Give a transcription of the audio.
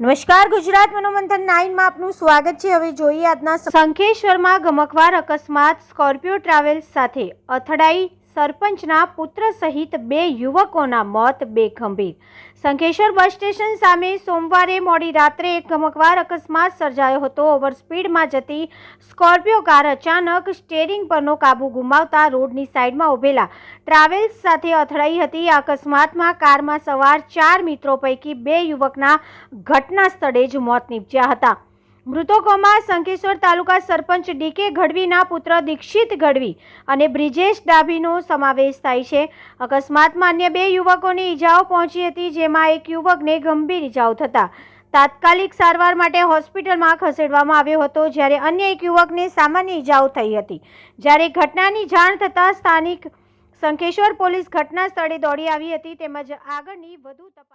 નમસ્કાર, ગુજરાત મનોમંથન નાઇનમાં આપનું સ્વાગત છે. હવે જોઈએ આજના શંખેશ્વરમાં ગમકવાર અકસ્માત સ્કોર્પિયો ટ્રાવેલ્સ સાથે અથડાઈ સરપંચના પુત્ર સહિત બે યુવકોના મોત બે ગંભીર શંખેશ્વર બસ સ્ટેશન સામે સોમવારે મોડી રાત્રે એક ગમકવાર અકસ્માત સર્જાયો હતો. ઓવર સ્પીડમાં જતી સ્કોર્પિયો કાર અચાનક સ્ટેરિંગ પરનો કાબુ ગુમાવતા રોડની સાઈડમાં ઊભેલા ટ્રાવેલ્સ સાથે અથડાઈ હતી. અકસ્માતમાં કારમાં સવાર ચાર મિત્રો પૈકી બે યુવકના ઘટના સ્થળે જ મોત નીપજ્યા હતા. મૃતકોમાં શંખેશ્વર તાલુકા સરપંચ ડીકે ગઢવીના પુત્ર દીક્ષિત ગઢવી અને બ્રિજેશ ડાભીનો સમાવેશ થાય છે. અકસ્માતમાં અન્ય બે યુવકોને ઈજાઓ પહોંચી હતી, જેમાં એક યુવકને ગંભીર ઈજાઓ થતા. તાત્કાલિક સારવાર માટે હોસ્પિટલમાં ખસેડવામાં આવ્યો હતો, જ્યારે અન્ય એક યુવકને સામાન્ય ઈજાઓ થઈ હતી. જ્યારે ઘટનાની જાણ થતાં સ્થાનિક શંખેશ્વર પોલીસ ઘટના સ્થળે દોડી આવી હતી, તેમજ આગળની વધુ તપાસ